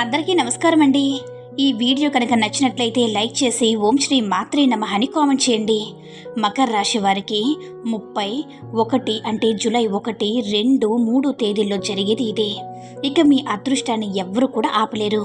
అందరికీ నమస్కారం అండి ఈ వీడియో కనుక నచ్చినట్లయితే లైక్ చేసి ఓం శ్రీ మాత్రే నమః అని కామెంట్ చేయండి. మకర రాశి వారికి ముప్పై ఒకటి అంటే జూలై ఒకటి రెండు మూడు తేదీల్లో జరిగేది ఇదే. ఇక మీ అదృష్టాన్ని ఎవ్వరూ కూడా ఆపలేరు.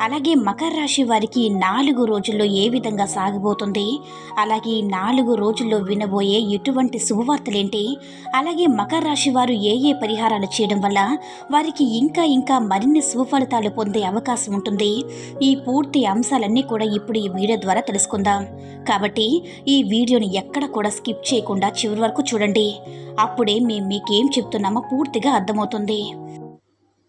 అలాగే మకర రాశి వారికి నాలుగు రోజుల్లో ఏ విధంగా సాగబోతుంది అలాగే ఈ నాలుగు రోజుల్లో వినబోయే ఎటువంటి శుభవార్తలేంటి? అలాగే మకర రాశి వారు ఏ ఏ పరిహారాలు చేయడం వల్ల వారికి ఇంకా ఇంకా మరిన్ని శుభఫలితాలు పొందే అవకాశం ఉంటుంది? ఈ పూర్తి అంశాలన్నీ కూడా ఇప్పుడు ఈ వీడియో ద్వారా తెలుసుకుందాం. కాబట్టి ఈ వీడియోని ఎక్కడ కూడా స్కిప్ చేయకుండా చివరి వరకు చూడండి. అప్పుడే మేము మీకేం చెప్తున్నామో పూర్తిగా అర్థమవుతుంది.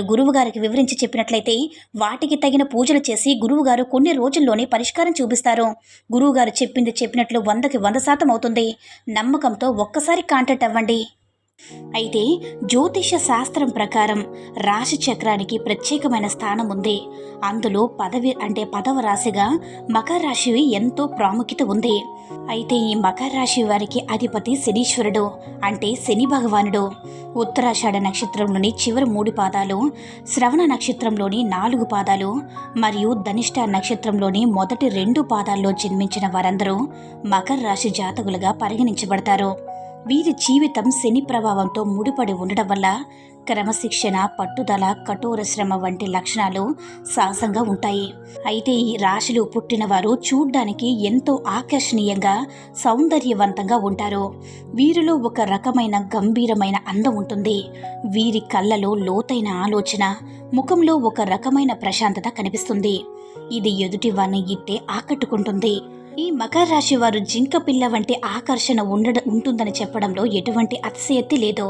గురువుగారికి వివరించి చెప్పినట్లయితే వాటికి తగిన పూజలు చేసి గురువుగారు కొన్ని రోజుల్లోనే పరిష్కారం చూపిస్తారు. గురువుగారు చెప్పింది చెప్పినట్లు వందకి వంద శాతం అవుతుంది. నమ్మకంతో ఒక్కసారి కాంటాక్ట్ అవ్వండి. అయితే జ్యోతిష శాస్త్రం ప్రకారం రాశి చక్రానికి ప్రత్యేకమైన స్థానం ఉంది. అందులో పదవి అంటే పదవ రాశిగా మకర రాశి ఎంతో ప్రాముఖ్యత ఉంది. అయితే ఈ మకర రాశి వారికి అధిపతి శనీశ్వరుడు అంటే శని భగవానుడు. ఉత్తరాషాఢ నక్షత్రంలోని చివరి మూడు పాదాలు శ్రవణ నక్షత్రంలోని నాలుగు పాదాలు మరియు ధనిష్ట నక్షత్రంలోని మొదటి రెండు పాదాల్లో జన్మించిన వారందరూ మకర రాశి జాతకులుగా పరిగణించబడతారు. వీరి జీవితం శని ప్రభావంతో ముడిపడి ఉండడం వల్ల క్రమశిక్షణ పట్టుదల కఠోర శ్రమ వంటి లక్షణాలు సహజంగా ఉంటాయి. అయితే ఈ రాశిలో పుట్టినవారు చూడ్డానికి ఎంతో ఆకర్షణీయంగా సౌందర్యవంతంగా ఉంటారు. వీరిలో ఒక రకమైన గంభీరమైన అందం ఉంటుంది. వీరి కళ్ళలో లోతైన ఆలోచన ముఖంలో ఒక రకమైన ప్రశాంతత కనిపిస్తుంది. ఇది ఎదుటి వారిని ఇట్టే ఆకట్టుకుంటుంది. ఈ మకర రాశి వారు జింక పిల్ల వంటి ఆకర్షణ ఉండడం ఉంటుందని చెప్పడంలో ఎటువంటి అతిశయక్తి లేదు.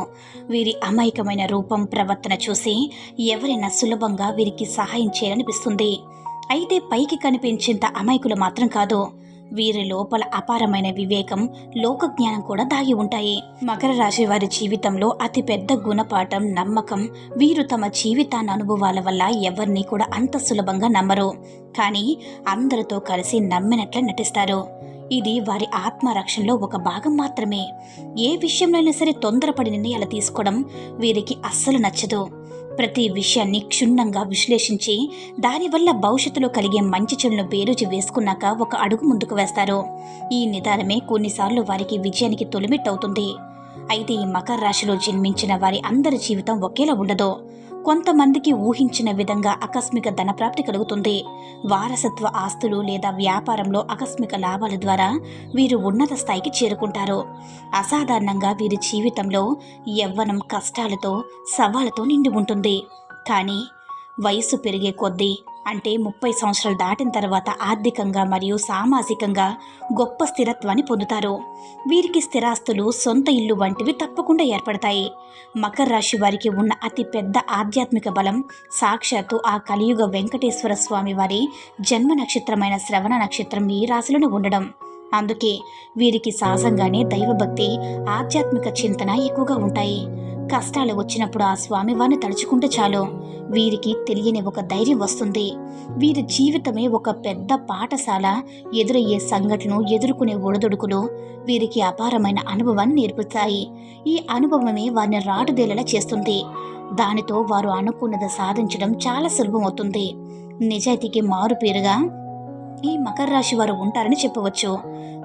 వీరి అమాయకమైన రూపం ప్రవర్తన చూసి ఎవరైనా సులభంగా వీరికి సహాయం చేయాలనిపిస్తుంది. అయితే పైకి కనిపించేంత అమాయకులు మాత్రం కాదు. వీరి లోపల అపారమైన వివేకం లోక జ్ఞానం కూడా దాగి ఉంటాయి. మకర రాశి వారి జీవితంలో అతి పెద్ద గుణపాఠం నమ్మకం. వీరు తమ జీవితాన్ని అనుభవాల వల్ల ఎవరిని కూడా అంత సులభంగా నమ్మరు. కానీ అందరితో కలిసి నమ్మినట్లు నటిస్తారు. ఇది వారి ఆత్మరక్షణలో ఒక భాగం మాత్రమే. ఏ విషయంలోనైనా సరే తొందరపడి నిర్ణయాలు తీసుకోవడం వీరికి అస్సలు నచ్చదు. ప్రతి విషయాన్ని క్షుణ్ణంగా విశ్లేషించి దానివల్ల భవిష్యత్తులో కలిగే మంచి చెడును బేరుచి వేసుకున్నాక ఒక అడుగు ముందుకు వేస్తారు. ఈ నిదానమే కొన్నిసార్లు వారికి విజయానికి తొలిమెట్టవుతుంది. అయితే ఈ మకర రాశిలో జన్మించిన వారి అందరి జీవితం ఒకేలా ఉండదు. కొంతమందికి ఊహించిన విధంగా ఆకస్మిక ధనప్రాప్తి కలుగుతుంది. వారసత్వ ఆస్తులు లేదా వ్యాపారంలో ఆకస్మిక లాభాల ద్వారా వీరు ఉన్నత స్థాయికి చేరుకుంటారు. అసాధారణంగా వీరి జీవితంలో యవ్వనం కష్టాలతో సవాళ్ళతో నిండి ఉంటుంది. కానీ వయస్సు పెరిగే కొద్దీ అంటే ముప్పై సంవత్సరాలు దాటిన తర్వాత ఆర్థికంగా మరియు సామాజికంగా గొప్ప స్థిరత్వాన్ని పొందుతారు. వీరికి స్థిరాస్తులు సొంత ఇల్లు వంటివి తప్పకుండా ఏర్పడతాయి. మకర రాశి వారికి ఉన్న అతి పెద్ద ఆధ్యాత్మిక బలం సాక్షాత్తు ఆ కలియుగ వెంకటేశ్వర స్వామి వారి జన్మ నక్షత్రమైన శ్రవణ నక్షత్రం ఈ రాశిలోనే ఉండడం. అందుకే వీరికి సహజంగానే దైవభక్తి ఆధ్యాత్మిక చింతన ఎక్కువగా ఉంటాయి. కష్టాలు వచ్చినప్పుడు ఆ స్వామి వారిని తలుచుకుంటే చాలు. వీరికి తెలియని ఒక ధైర్యం వస్తుంది. వీరి జీవితమే ఒక పెద్ద పాఠశాల. ఎదురయ్యే సంఘటనలు ఎదుర్కొనే ఒడదొడుకులు వీరికి అపారమైన అనుభవాన్ని నేర్పుతాయి. ఈ అనుభవమే వారిని రాటుదేలేలా చేస్తుంది. దానితో వారు అనుకున్నది సాధించడం చాలా సులభమవుతుంది నిజాయితీకి మారుపేరుగా ఈ మకర రాశి వారు ఉంటారని చెప్పవచ్చు.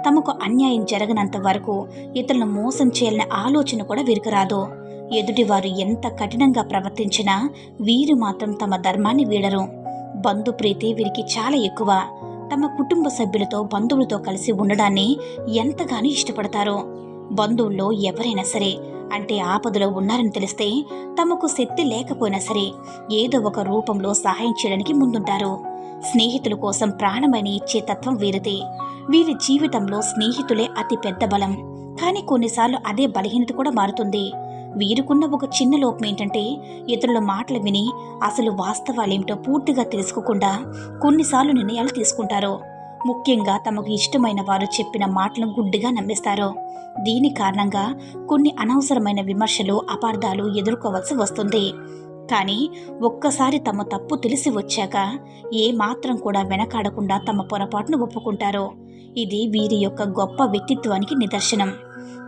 తమకు అన్యాయం జరగనంత వరకు ఇతరులను మోసం చేయాలనే ఆలోచన కూడా వీరికి రాదు. ఎదుటివారు ఎంత కఠినంగా ప్రవర్తించినా వీరు మాత్రం తమ ధర్మాన్ని వీడరు. బంధుప్రీతి వీరికి చాలా ఎక్కువ. తమ కుటుంబ సభ్యులతో బంధువులతో కలిసి ఉండడాన్ని ఎంతగానో ఇష్టపడతారు. బంధువుల్లో ఎవరైనా సరే అంటే ఆపదలో ఉన్నారని తెలిస్తే తమకు శక్తి లేకపోయినా సరే ఏదో ఒక రూపంలో సహాయం చేయడానికి ముందుంటారు. స్నేహితుల కోసం ప్రాణమని ఇచ్చే తత్వం వీరిది. వీరి జీవితంలో స్నేహితులే అతి పెద్ద బలం. కానీ కొన్నిసార్లు అదే బలహీనత కూడా మారుతుంది. వీరుకున్న ఒక చిన్న లోపం ఏంటంటే ఇతరుల మాటలు విని అసలు వాస్తవాలేమిటో పూర్తిగా తెలుసుకోకుండా కొన్నిసార్లు నిర్ణయాలు తీసుకుంటారు. ముఖ్యంగా తమకు ఇష్టమైన వారు చెప్పిన మాటలను గుడ్డిగా నమ్మేస్తారు. దీని కారణంగా కొన్ని అనవసరమైన విమర్శలు అపార్థాలు ఎదుర్కోవాల్సి వస్తుంది. కానీ ఒక్కసారి తమ తప్పు తెలిసి వచ్చాక ఏ మాత్రం కూడా వెనకాడకుండా తమ పొరపాటును ఒప్పుకుంటారు. ఇది వీరి యొక్క గొప్ప వ్యక్తిత్వానికి నిదర్శనం.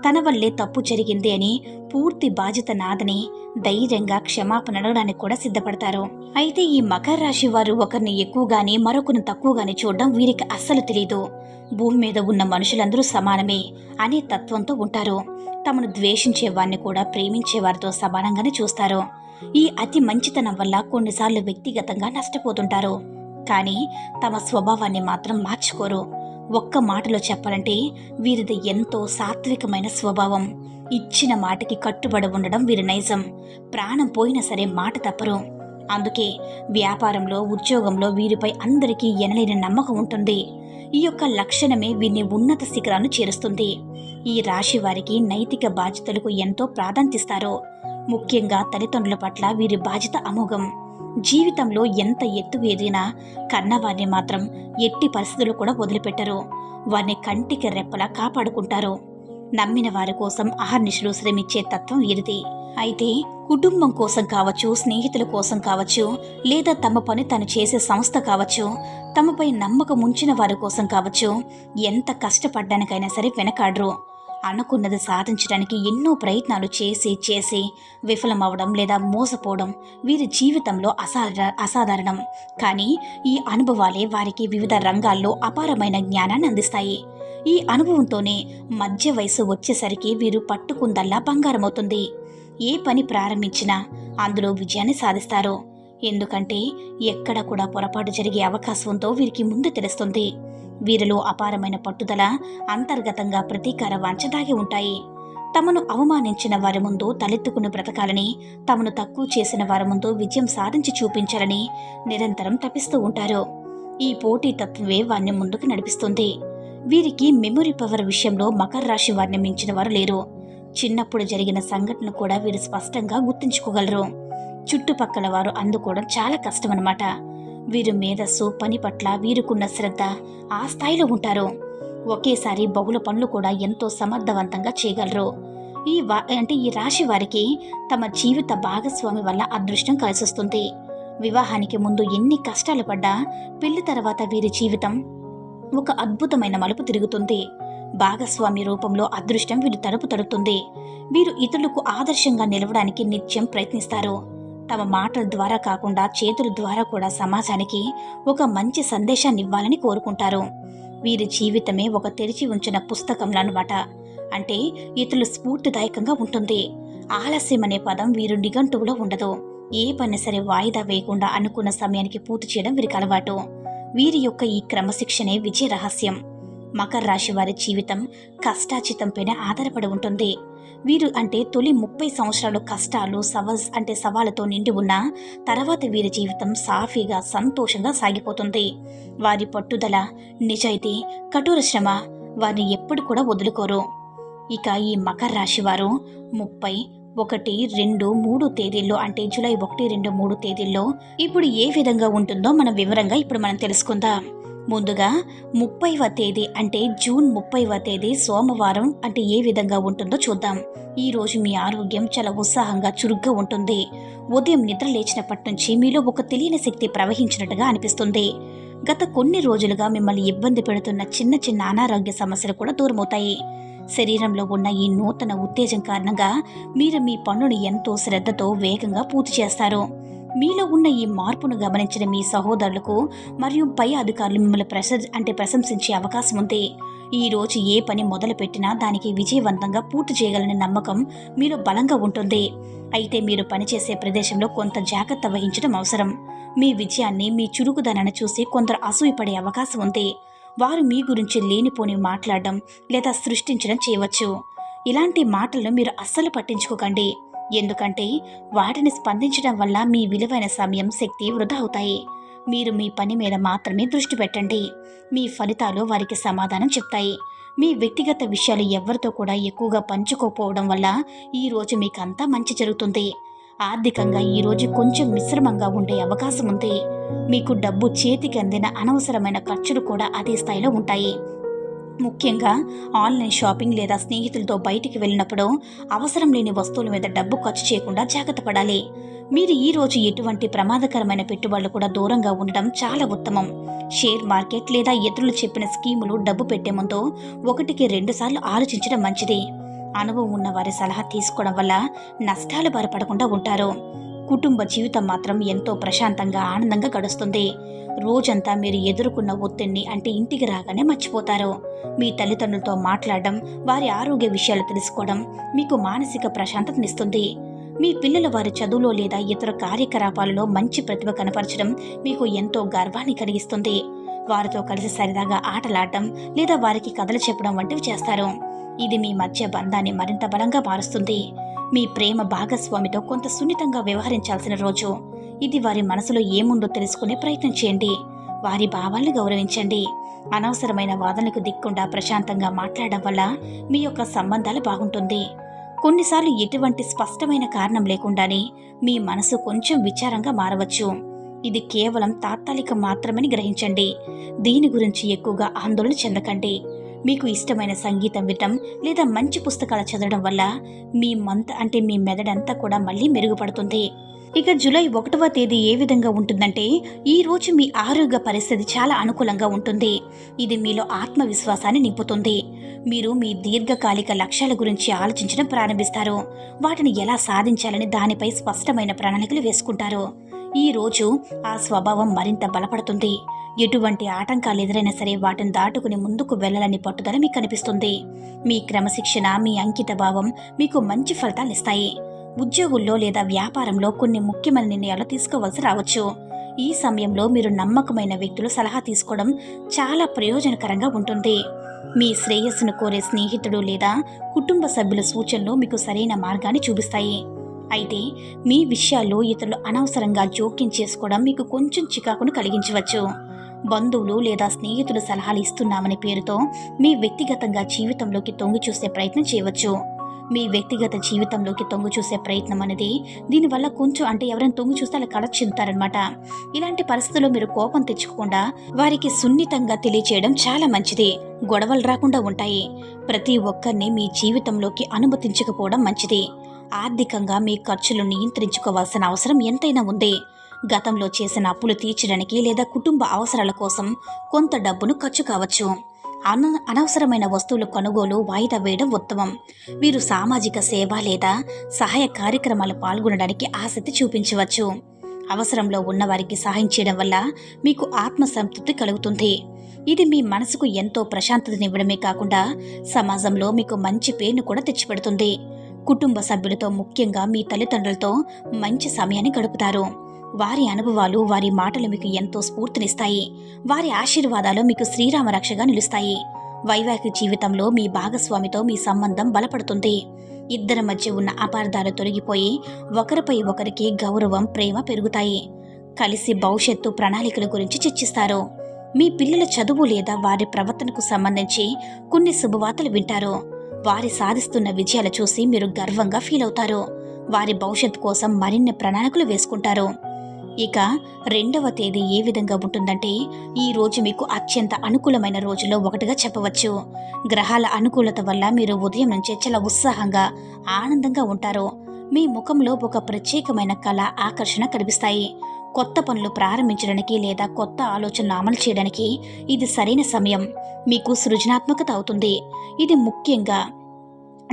తన వల్లే తప్పు జరిగింది అని పూర్తి బాధ్యత నాదని ధైర్యంగా క్షమాపణ అడగడానికి కూడా సిద్ధపడతారు. అయితే ఈ మకర రాశి వారు ఒకరిని ఎక్కువగాని మరొకరిని తక్కువగాని చూడడం వీరికి అస్సలు తెలియదు భూమి మీద ఉన్న మనుషులందరూ సమానమే అనే తత్వంతో ఉంటారు. తమను ద్వేషించే వారిని కూడా ప్రేమించే వారితో సమానంగానే చూస్తారు. ఈ అతి మంచితనం వల్ల కొన్నిసార్లు వ్యక్తిగతంగా నష్టపోతుంటారు. కానీ తమ స్వభావాన్ని మాత్రం మార్చుకోరు. ఒక్క మాటలో చెప్పాలంటే వీరిది ఎంతో సాత్వికమైన స్వభావం. ఇచ్చిన మాటకి కట్టుబడి ఉండడం వీరి నైజం. ప్రాణం పోయినా సరే మాట తప్పరు. అందుకే వ్యాపారంలో ఉద్యోగంలో వీరిపై అందరికీ ఎనలేని నమ్మకం ఉంటుంది. ఈ యొక్క లక్షణమే వీరిని ఉన్నత శిఖరాన్ని చేరుస్తుంది. ఈ రాశి వారికి నైతిక బాధ్యతలకు ఎంతో ప్రాధాన్యతిస్తారు ముఖ్యంగా తల్లిదండ్రుల పట్ల వీరి బాధ్యత అమోఘం. జీవితంలో ఎంత ఎత్తు ఎదిగినా కన్నవారిని మాత్రం ఎట్టి పరిస్థితులు కూడా వదిలిపెట్టరు. వారిని కంటికి రెప్పలా కాపాడుకుంటారు. నమ్మిన వారి కోసం అహర్నిశలు శ్రమించే తత్వం ఇది అయితే కుటుంబం కోసం కావచ్చు స్నేహితుల కోసం కావచ్చు లేదా తమ పని తను చేసే సంస్థ కావచ్చు తమపై నమ్మకం ఉంచిన వారి కోసం కావచ్చు ఎంత కష్టపడ్డానికైనా సరే వెనకాడరు. అనుకున్నది సాధించడానికి ఎన్నో ప్రయత్నాలు చేసి చేసి విఫలమవడం లేదా మోసపోవడం వీరి జీవితంలో అసాధ అసాధారణం. కానీ ఈ అనుభవాలే వారికి వివిధ రంగాల్లో అపారమైన జ్ఞానాన్ని అందిస్తాయి. ఈ అనుభవంతోనే మధ్య వయసు వచ్చేసరికి వీరు పట్టుకుందల్లా బంగారమవుతుంది. ఏ పని ప్రారంభించినా అందులో విజయాన్ని సాధిస్తారు. ఎందుకంటే ఎక్కడ కూడా పొరపాటు జరిగే అవకాశం ఉందో వీరికి ముందు తెలుస్తుంది. వీరిలో అపారమైన పట్టుదల అంతర్గతంగా ప్రతీకార వంచదాగి ఉంటాయి. తమను అవమానించిన వారి ముందు తలెత్తుకుని బ్రతకాలని తమను తక్కువ చేసిన వారి ముందు విజయం సాధించి చూపించాలని నిరంతరం తపిస్తూ ఉంటారు. ఈ పోటీ తత్వమే వారిని ముందుకు నడిపిస్తుంది. వీరికి మెమొరీ పవర్ విషయంలో మకర రాశి వారిని మించిన వారు లేరు. చిన్నప్పుడు జరిగిన సంఘటన కూడా వీరు స్పష్టంగా గుర్తుంచుకోగలరు. చుట్టుపక్కల వారు అందుకోవడం చాలా కష్టమన్నమాట. వీరు మేధస్సు పని పట్ల వీరుకున్న శ్రద్ధ ఆ స్థాయిలో ఉంటారు. ఒకేసారి బహుళ పనులు కూడా ఎంతో సమర్థవంతంగా చేయగలరు. ఈ వా అంటే ఈ రాశి వారికి తమ జీవిత భాగస్వామి వల్ల అదృష్టం కలిసొస్తుంది. వివాహానికి ముందు ఎన్ని కష్టాలు పడ్డా పెళ్ళి తర్వాత వీరి జీవితం ఒక అద్భుతమైన మలుపు తిరుగుతుంది. భాగస్వామి రూపంలో అదృష్టం వీరు తలుపు తడుతుంది. వీరు ఇతరులకు ఆదర్శంగా నిలవడానికి నిత్యం ప్రయత్నిస్తారు. తమ మాటల ద్వారా కాకుండా చేతుల ద్వారా కూడా సమాజానికి ఒక మంచి సందేశాన్ని ఇవ్వాలని కోరుకుంటారు. వీరి జీవితమే ఒక తెరిచి ఉంచిన పుస్తకంలో అనమాట అంటే ఇతరులు స్ఫూర్తిదాయకంగా ఉంటుంది. ఆలస్యం అనే పదం వీరు నిఘంటువులో ఉండదు. ఏ పని సరే వాయిదా వేయకుండా అనుకున్న సమయానికి పూర్తి చేయడం వీరికి అలవాటు. వీరి యొక్క ఈ క్రమశిక్షణే విజయ రహస్యం. మకర రాశి వారి జీవితం కష్టాచితంపైన ఆధారపడి ఉంటుంది. వీరు అంటే తొలి ముప్పై సంవత్సరాలు కష్టాలు సవజ్ అంటే సవాళ్ళతో నిండి ఉన్న తర్వాత వీరి జీవితం సాఫీగా సంతోషంగా సాగిపోతుంది. వారి పట్టుదల నిజాయితీ కఠోర శ్రమ వారిని ఎప్పుడు కూడా వదులుకోరు. ఇక ఈ మకర రాశి వారు ముప్పై ఒకటి రెండు మూడు తేదీల్లో అంటే జూలై ఒకటి రెండు మూడు తేదీల్లో ఇప్పుడు ఏ విధంగా ఉంటుందో మనం వివరంగా ఇప్పుడు మనం తెలుసుకుందాం. ముందుగా ముప్పైవ తేదీ అంటే జూన్ ముప్పైవ తేదీ సోమవారం అంటే ఏ విధంగా ఉంటుందో చూద్దాం. ఈ రోజు మీ ఆరోగ్యం చాలా ఉత్సాహంగా చురుగ్గా ఉంటుంది. ఉదయం నిద్ర లేచినప్పటి నుంచి మీలో ఒక తెలియని శక్తి ప్రవహించినట్టుగా అనిపిస్తుంది. గత కొన్ని రోజులుగా మిమ్మల్ని ఇబ్బంది పెడుతున్న చిన్న చిన్న అనారోగ్య సమస్యలు కూడా దూరమవుతాయి. శరీరంలో ఉన్న ఈ నూతన ఉత్తేజం కారణంగా మీరు మీ పనులు ఎంతో శ్రద్ధతో వేగంగా పూర్తి చేస్తారు. మీలో ఉన్న ఈ మార్పును గమనించిన మీ సహోదరులకు మరియు పై అధికారులు మిమ్మల్ని ప్రశ అంటే ప్రశంసించే అవకాశం ఉంది ఈ రోజు ఏ పని మొదలుపెట్టినా దానికి విజయవంతంగా పూర్తి చేయగలనే నమ్మకం మీలో బలంగా ఉంటుంది. అయితే మీరు పనిచేసే ప్రదేశంలో కొంత జాగ్రత్త వహించడం అవసరం. మీ విజయాన్ని మీ చురుకుదనాన్ని చూసి కొందరు అసూయపడే అవకాశం ఉంది వారు మీ గురించి లేనిపోని మాట్లాడడం లేదా సృష్టించడం చేయవచ్చు. ఇలాంటి మాటలను మీరు అస్సలు పట్టించుకోకండి. ఎందుకంటే వాటిని స్పందించడం వల్ల మీ విలువైన సమయం శక్తి వృధా అవుతాయి. మీరు మీ పని మీద మాత్రమే దృష్టి పెట్టండి. మీ ఫలితాలు వారికి సమాధానం చెప్తాయి. మీ వ్యక్తిగత విషయాలు ఎవరితో కూడా ఎక్కువగా పంచుకోకపోవడం వల్ల ఈరోజు మీకు అంతా మంచి జరుగుతుంది. ఆర్థికంగా ఈరోజు కొంచెం మిశ్రమంగా ఉండే అవకాశం ఉంది. మీకు డబ్బు చేతికి అందిన అనవసరమైన ఖర్చులు కూడా అదే స్థాయిలో ఉంటాయి. ముఖ్యంగా ఆన్లైన్ షాపింగ్ లేదా స్నేహితులతో బయటికి వెళ్ళినప్పుడు అవసరం లేని వస్తువుల మీద డబ్బు ఖర్చు చేయకుండా జాగ్రత్త పడాలి. మీరు ఈ రోజు ఎటువంటి ప్రమాదకరమైన పెట్టుబడులు కూడా దూరంగా ఉండడం చాలా ఉత్తమం. షేర్ మార్కెట్ లేదా ఇతరులు చెప్పిన స్కీములు డబ్బు పెట్టే ముందు ఒకటికి రెండుసార్లు ఆలోచించడం మంచిది. అనుభవం ఉన్న వారి సలహా తీసుకోవడం వల్ల నష్టాలు బారపడకుండా ఉంటారు. కుటుంబ జీవితం మాత్రం ఎంతో ప్రశాంతంగా ఆనందంగా గడుస్తుంది. రోజంతా మీరు ఎదుర్కొన్న ఒత్తిడిని అంటే ఇంటికి రాగానే మర్చిపోతారు. మీ తల్లిదండ్రులతో మాట్లాడడం వారి ఆరోగ్య విషయాలు తెలుసుకోవడం మీకు మానసిక ప్రశాంతతనిస్తుంది. మీ పిల్లల వారి చదువులో లేదా ఇతర కార్యకలాపాలలో మంచి ప్రతిభ కనపరచడం మీకు ఎంతో గర్వాన్ని కలిగిస్తుంది. వారితో కలిసి సరదాగా ఆటలాడటం లేదా వారికి కథలు చెప్పడం వంటివి చేస్తారు. ఇది మీ మధ్య బంధాన్ని మరింత బలంగా మారుస్తుంది. మీ ప్రేమ భాగస్వామితో కొంత సున్నితంగా వ్యవహరించాల్సిన రోజు. ఇది వారి మనసులో ఏముందో తెలుసుకునే ప్రయత్నం చేయండి. వారి భావాలను గౌరవించండి. అనవసరమైన వాదనలకు దిక్కుండా ప్రశాంతంగా మాట్లాడడం వల్ల మీ యొక్క సంబంధాలు బాగుంటుంది. కొన్నిసార్లు ఎటువంటి స్పష్టమైన కారణం లేకుండానే మీ మనసు కొంచెం విచారంగా మారవచ్చు. ఇది కేవలం తాత్కాలిక మాత్రమని గ్రహించండి. దీని గురించి ఎక్కువగా ఆందోళన చెందకండి. మీకు ఇష్టమైన సంగీతం వినడం లేదా మంచి పుస్తకాలు చదవడం వల్ల మీ మంత్ అంటే మీ మెదడంతా కూడా మళ్ళీ మెరుగుపడుతుంది. ఇక జూలై ఒకటవ తేదీ ఏ విధంగా ఉంటుందంటే ఈ రోజు మీ ఆరోగ్య పరిస్థితి చాలా అనుకూలంగా ఉంటుంది. ఇది మీలో ఆత్మవిశ్వాసాన్ని నింపుతుంది. మీరు మీ దీర్ఘకాలిక లక్ష్యాల గురించి ఆలోచించడం ప్రారంభిస్తారు. వాటిని ఎలా సాధించాలని దానిపై స్పష్టమైన ప్రణాళికలు వేసుకుంటారు. ఈ రోజు ఆ స్వభావం మరింత బలపడుతుంది. ఎటువంటి ఆటంకాలు ఎదురైనా సరే వాటిని దాటుకుని ముందుకు వెళ్ళాలని పట్టుదల మీకు కనిపిస్తుంది. మీ క్రమశిక్షణ మీ అంకిత భావం మీకు మంచి ఫలితాలు ఇస్తాయి. ఉద్యోగుల్లో లేదా వ్యాపారంలో కొన్ని ముఖ్యమైన నిర్ణయాలు తీసుకోవాల్సి రావచ్చు. ఈ సమయంలో మీరు నమ్మకమైన వ్యక్తులు సలహా తీసుకోవడం చాలా ప్రయోజనకరంగా ఉంటుంది. మీ శ్రేయస్సును కోరే స్నేహితుడు లేదా కుటుంబ సభ్యుల సూచనలు మీకు సరైన మార్గాన్ని చూపిస్తాయి. అయితే మీ విషయాల్లో ఇతరులు అనవసరంగా జోక్యం చేసుకోవడం మీకు కొంచెం చికాకును కలిగించవచ్చు. బంధువులు లేదా స్నేహితులు సలహాలు ఇస్తున్నామనే పేరుతో మీ వ్యక్తిగతంగా జీవితంలోకి తొంగి చూసే ప్రయత్నం చేయవచ్చు. మీ వ్యక్తిగత జీవితంలోకి తొంగు చూసే ప్రయత్నం అనేది దీనివల్ల కొంచెం అంటే ఎవరైనా తొంగు చూస్తే అలా కళ చెందుతారనమాట ఇలాంటి పరిస్థితుల్లో మీరు కోపం తెచ్చుకోకుండా వారికి సున్నితంగా తెలియచేయడం చాలా మంచిది. గొడవలు రాకుండా ఉంటాయి. ప్రతి ఒక్కరిని మీ జీవితంలోకి అనుమతించకపోవడం మంచిది. ఆర్థికంగా మీ ఖర్చులు నియంత్రించుకోవాల్సిన అవసరం ఎంతైనా ఉంది. గతంలో చేసిన అప్పులు తీర్చడానికి లేదా కుటుంబ అవసరాల కోసం కొంత డబ్బును ఖర్చు కావచ్చు. అన అనవసరమైన వస్తువుల కొనుగోలు వాయిదా వేయడం ఉత్తమం. మీరు సామాజిక సేవ లేదా సహాయ కార్యక్రమాలు పాల్గొనడానికి ఆసక్తి చూపించవచ్చు. అవసరంలో ఉన్నవారికి సహాయం చేయడం వల్ల మీకు ఆత్మసంతృప్తి కలుగుతుంది. ఇది మీ మనసుకు ఎంతో ప్రశాంతతనివ్వడమే కాకుండా సమాజంలో మీకు మంచి పేరును కూడా తెచ్చిపెడుతుంది. కుటుంబ సభ్యులతో ముఖ్యంగా మీ తల్లిదండ్రులతో మంచి సమయాన్ని గడుపుతారు. వారి అనుభవాలు వారి మాటలు మీకు ఎంతో స్ఫూర్తినిస్తాయి. వారి ఆశీర్వాదాలు మీకు శ్రీరామ రక్షగా నిలుస్తాయి. వైవాహిక జీవితంలో మీ భాగస్వామితో మీ సంబంధం బలపడుతుంది. ఇద్దరి మధ్య ఉన్న అపార్థాలు తొలగిపోయి ఒకరిపై ఒకరికి గౌరవం ప్రేమ పెరుగుతాయి. కలిసి భవిష్యత్తు ప్రణాళికల గురించి చర్చిస్తారు. మీ పిల్లల చదువు లేదా వారి ప్రవర్తనకు సంబంధించి కొన్ని శుభవార్తలు వింటారు. వారి సాధిస్తున్న విజయాలు చూసి మీరు గర్వంగా ఫీల్ అవుతారు. వారి భవిష్యత్తు కోసం మరిన్ని ప్రణాళికలు వేసుకుంటారు. ఇక రెండవ తేదీ ఏ విధంగా ఉంటుందంటే ఈ రోజు మీకు అత్యంత అనుకూలమైన రోజుల్లో ఒకటిగా చెప్పవచ్చు. గ్రహాల అనుకూలత వల్ల మీరు ఉదయం నుంచే చాలా ఉత్సాహంగా ఆనందంగా ఉంటారు. మీ ముఖంలో ఒక ప్రత్యేకమైన కళ ఆకర్షణ కనిపిస్తాయి. కొత్త పనులు ప్రారంభించడానికి లేదా కొత్త ఆలోచనలు అమలు చేయడానికి ఇది సరైన సమయం. మీకు సృజనాత్మకత అవుతుంది. ఇది ముఖ్యంగా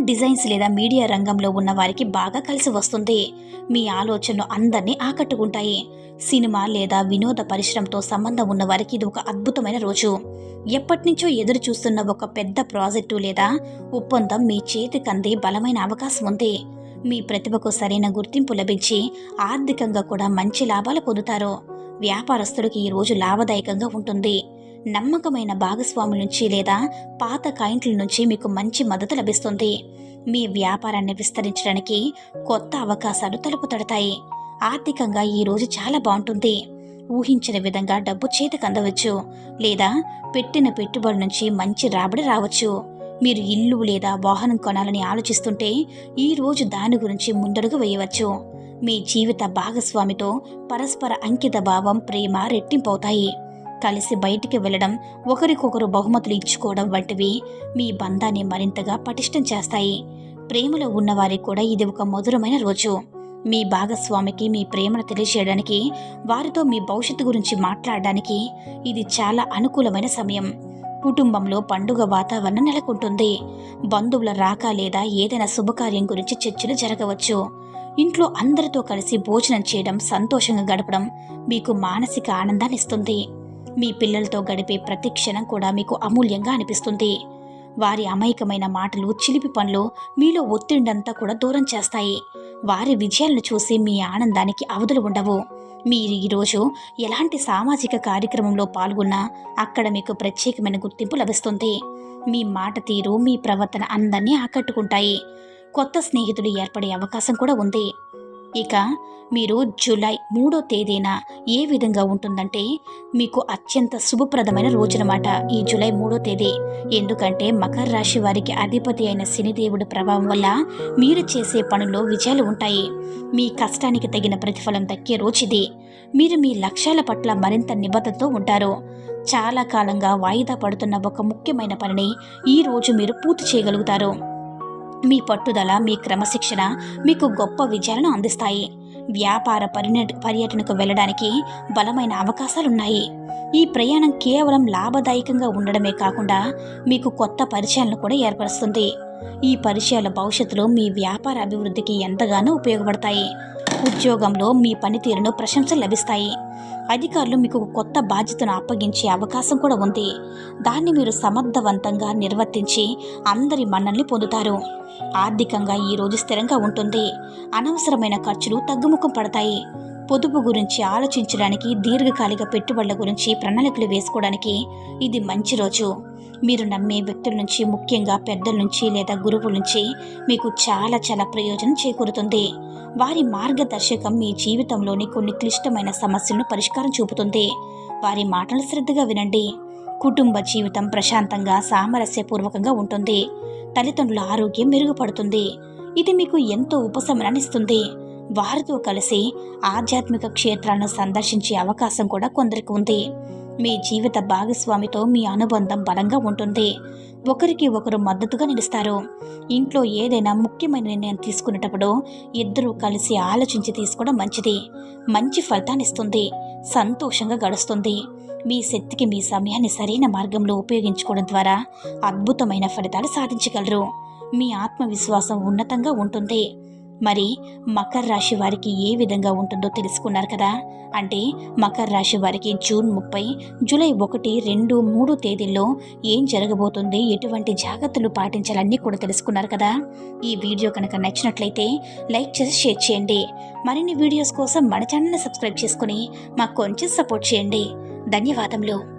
డిజైన్స్ లేదా మీడియా రంగంలో ఉన్న వారికి బాగా కలిసి వస్తుంది. మీ ఆలోచనలు అందరినీ ఆకట్టుకుంటాయి. సినిమా లేదా వినోద పరిశ్రమతో సంబంధం ఉన్న వారికి ఇది ఒక అద్భుతమైన రోజు. ఎప్పటి నుంచో ఎదురు చూస్తున్న ఒక పెద్ద ప్రాజెక్టు లేదా ఒప్పందం మీ చేతికి అందే బలమైన అవకాశం ఉంది. మీ ప్రతిభకు సరైన గుర్తింపు లభించి ఆర్థికంగా కూడా మంచి లాభాలు పొందుతారు. వ్యాపారస్తుడికి ఈ రోజు లాభదాయకంగా ఉంటుంది. నమ్మకమైన భాగస్వాముల నుంచి లేదా పాత కాయింట్ల నుంచి మీకు మంచి మద్దతు లభిస్తుంది. మీ వ్యాపారాన్ని విస్తరించడానికి కొత్త అవకాశాలు తలుపు తడతాయి. ఆర్థికంగా ఈ రోజు చాలా బాగుంటుంది. ఊహించిన విధంగా డబ్బు చేతికి అందవచ్చు. లేదా పెట్టిన పెట్టుబడి నుంచి మంచి రాబడి రావచ్చు. మీరు ఇల్లు లేదా వాహనం కొనాలని ఆలోచిస్తుంటే ఈ రోజు దాని గురించి ముందడుగు వేయవచ్చు. మీ జీవిత భాగస్వామితో పరస్పర అంకిత భావం ప్రేమ రెట్టింపవుతాయి. కలిసి బయటికి వెళ్ళడం ఒకరికొకరు బహుమతులు ఇచ్చుకోవడం వంటివి మీ బంధాన్ని మరింతగా పటిష్టం చేస్తాయి. ప్రేమలో ఉన్నవారికి కూడా ఇది ఒక మధురమైన రోజు. మీ భాగస్వామికి మీ ప్రేమను తెలియజేయడానికి వారితో మీ భవిష్యత్తు గురించి మాట్లాడడానికి ఇది చాలా అనుకూలమైన సమయం. కుటుంబంలో పండుగ వాతావరణం నెలకొంటుంది. బంధువుల రాక లేదా ఏదైనా శుభకార్యం గురించి చర్చలు జరగవచ్చు. ఇంట్లో అందరితో కలిసి భోజనం చేయడం సంతోషంగా గడపడం మీకు మానసిక ఆనందాన్ని ఇస్తుంది. మీ పిల్లలతో గడిపే ప్రతి క్షణం కూడా మీకు అమూల్యంగా అనిపిస్తుంది. వారి అమాయకమైన మాటలు చిలిపి పనులు మీలో ఒత్తిడంతా కూడా దూరం చేస్తాయి. వారి విజయాలను చూసి మీ ఆనందానికి అవధులు ఉండవు. మీరు ఈరోజు ఎలాంటి సామాజిక కార్యక్రమంలో పాల్గొన్నా అక్కడ మీకు ప్రత్యేకమైన గుర్తింపు లభిస్తుంది. మీ మాట తీరు మీ ప్రవర్తన అందరినీ ఆకట్టుకుంటాయి. కొత్త స్నేహితులు ఏర్పడే అవకాశం కూడా ఉంది. ఇక మీరు జూలై మూడో తేదీన ఏ విధంగా ఉంటుందంటే మీకు అత్యంత శుభప్రదమైన రోజునమాట ఈ జూలై మూడో తేదీ. ఎందుకంటే మకర రాశి వారికి అధిపతి అయిన శనిదేవుడి ప్రభావం వల్ల మీరు చేసే పనుల్లో విజయాలు ఉంటాయి. మీ కష్టానికి తగిన ప్రతిఫలం దక్కే రోజుది. మీరు మీ లక్ష్యాల పట్ల మరింత నిబద్ధతతో ఉంటారు. చాలా కాలంగా వాయిదా పడుతున్న ఒక ముఖ్యమైన పనిని ఈ రోజు మీరు పూర్తి చేయగలుగుతారు. మీ పట్టుదల మీ క్రమశిక్షణ మీకు గొప్ప విజయాలను అందిస్తాయి. వ్యాపార పర్యట పర్యటనకు వెళ్ళడానికి బలమైన అవకాశాలున్నాయి. ఈ ప్రయాణం కేవలం లాభదాయకంగా ఉండడమే కాకుండా మీకు కొత్త పరిచయాలను కూడా ఏర్పరుస్తుంది. ఈ పరిచయాల భవిష్యత్తులో మీ వ్యాపార అభివృద్ధికి ఎంతగానో ఉపయోగపడతాయి. ఉద్యోగంలో మీ పనితీరును ప్రశంసలు లభిస్తాయి. అధికారులు మీకు కొత్త బాధ్యతను అప్పగించే అవకాశం కూడా ఉంది. దాన్ని మీరు సమర్థవంతంగా నిర్వర్తించి అందరి మన్నల్ని పొందుతారు. ఆర్థికంగా ఈ రోజు స్థిరంగా ఉంటుంది. అనవసరమైన ఖర్చులు తగ్గుముఖం పడతాయి. పొదుపు గురించి ఆలోచించడానికి దీర్ఘకాలిక పెట్టుబడుల గురించి ప్రణాళికలు వేసుకోవడానికి ఇది మంచి రోజు. మీరు నమ్మే వ్యక్తుల నుంచి ముఖ్యంగా పెద్దల నుంచి లేదా గురువుల నుంచి మీకు చాలా చాలా ప్రయోజనం చేకూరుతుంది. వారి మార్గదర్శకం మీ జీవితంలోని కొన్ని క్లిష్టమైన సమస్యలను పరిష్కారం చూపుతుంది. వారి మాటలు శ్రద్ధగా వినండి. కుటుంబ జీవితం ప్రశాంతంగా సామరస్యపూర్వకంగా ఉంటుంది. తల్లిదండ్రుల ఆరోగ్యం మెరుగుపడుతుంది. ఇది మీకు ఎంతో ఉపశమనాన్ని ఇస్తుంది. వారితో కలిసి ఆధ్యాత్మిక క్షేత్రాలను సందర్శించే అవకాశం కూడా కొందరికి ఉంది. మీ జీవిత భాగస్వామితో మీ అనుబంధం బలంగా ఉంటుంది. ఒకరికి ఒకరు మద్దతుగా నిలుస్తారు. ఇంట్లో ఏదైనా ముఖ్యమైన నిర్ణయం తీసుకునేటప్పుడు ఇద్దరూ కలిసి ఆలోచించి తీసుకోవడం మంచిది. మంచి ఫలితాన్ని ఇస్తుంది. సంతోషంగా గడుస్తుంది. మీ శక్తికి మీ సమయాన్ని సరైన మార్గంలో ఉపయోగించుకోవడం ద్వారా అద్భుతమైన ఫలితాలు సాధించగలరు. మీ ఆత్మవిశ్వాసం ఉన్నతంగా ఉంటుంది. మరి మకర రాశి వారికి ఏ విధంగా ఉంటుందో తెలుసుకున్నారు కదా? అంటే మకర రాశి వారికి జూన్ ముప్పై జూలై ఒకటి రెండు మూడు తేదీల్లో ఏం జరగబోతుంది ఎటువంటి జాగ్రత్తలు పాటించాలన్నీ కూడా తెలుసుకున్నారు కదా? ఈ వీడియో కనుక నచ్చినట్లయితే లైక్ చేసి షేర్ చేయండి. మరిన్ని వీడియోస్ కోసం మన ఛానల్ని సబ్స్క్రైబ్ చేసుకుని మాకు కొంచెం సపోర్ట్ చేయండి. ధన్యవాదములు.